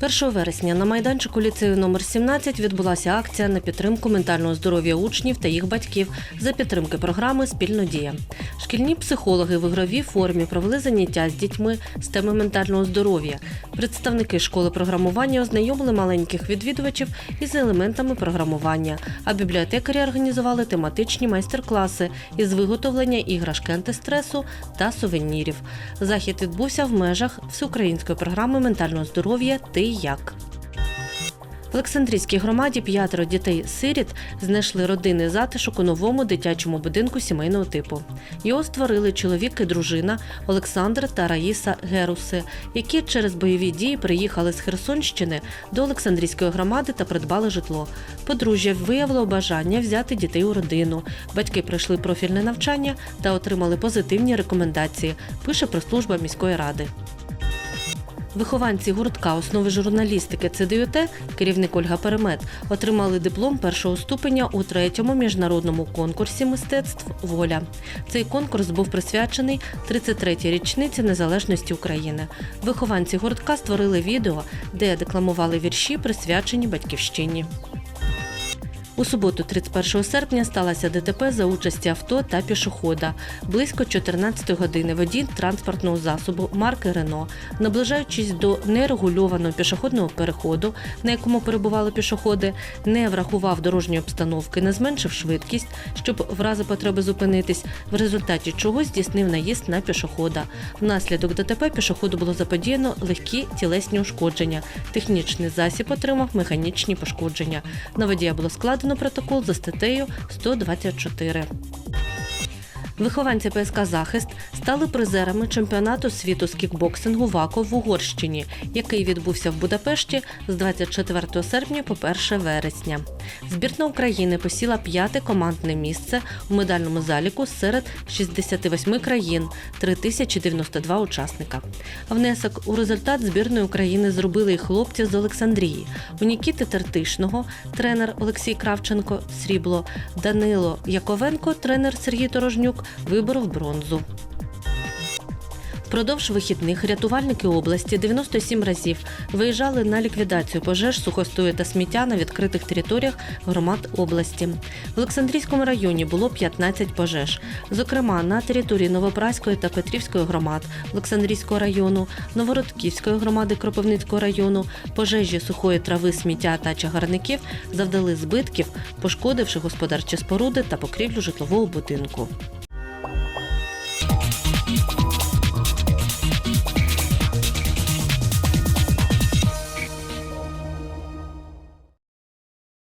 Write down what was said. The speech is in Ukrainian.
1 вересня на майданчику ліцею номер 17 відбулася акція на підтримку ментального здоров'я учнів та їх батьків за підтримки програми Спільно дія. Шкільні психологи в ігровій формі провели заняття з дітьми з теми ментального здоров'я. Представники школи програмування ознайомили маленьких відвідувачів із елементами програмування, а бібліотекарі організували тематичні майстер-класи із виготовлення іграшки антистресу та сувенірів. Захід відбувся в межах всеукраїнської програми ментального здоров'я Ти як. В Олександрійській громаді п'ятеро дітей-сиріт знайшли родинний затишок у новому дитячому будинку сімейного типу. Його створили чоловік і дружина Олександр та Раїса Геруси, які через бойові дії приїхали з Херсонщини до Олександрійської громади та придбали житло. Подружжя виявило бажання взяти дітей у родину. Батьки пройшли профільне навчання та отримали позитивні рекомендації. Пише прес-служба міської ради. Вихованці гуртка основи журналістики ЦДЮТ, керівник Ольга Перемет, отримали диплом першого ступеня у третьому міжнародному конкурсі мистецтв Воля. Цей конкурс був присвячений 33-й річниці незалежності України. Вихованці гуртка створили відео, де декламували вірші, присвячені батьківщині. У суботу, 31 серпня, сталося ДТП за участі авто та пішохода. Близько 14 години водій транспортного засобу марки Рено, наближаючись до нерегульованого пішохідного переходу, на якому перебували пішоходи, не врахував дорожньої обстановки, не зменшив швидкість, щоб в разі потреби зупинитись, в результаті чого здійснив наїзд на пішохода. Внаслідок ДТП пішоходу було заподіяно легкі тілесні ушкодження. Технічний засіб отримав механічні пошкодження. На водія було складено протокол за статтею 124. Вихованці ПСК Захист стали призерами чемпіонату світу з кікбоксингу ВАКО в Угорщині, який відбувся в Будапешті з 24 серпня по 1 вересня. Збірна України посіла п'яте командне місце у медальному заліку серед 68 країн 3092 учасника. Внесок у результат збірної України зробили і хлопці з Олександрії. У Нікіти Тертишного, тренер Олексій Кравченко срібло, Данило Яковенко, тренер Сергій Торожнюк виборов бронзу. Впродовж вихідних рятувальники області 97 разів виїжджали на ліквідацію пожеж, сухостою та сміття на відкритих територіях громад області. В Олександрійському районі було 15 пожеж. Зокрема, на території Новопраської та Петрівської громад Олександрійського району, Новородківської громади Кропивницького району, пожежі сухої трави, сміття та чагарників завдали збитків, пошкодивши господарчі споруди та покрівлю житлового будинку. Thank you.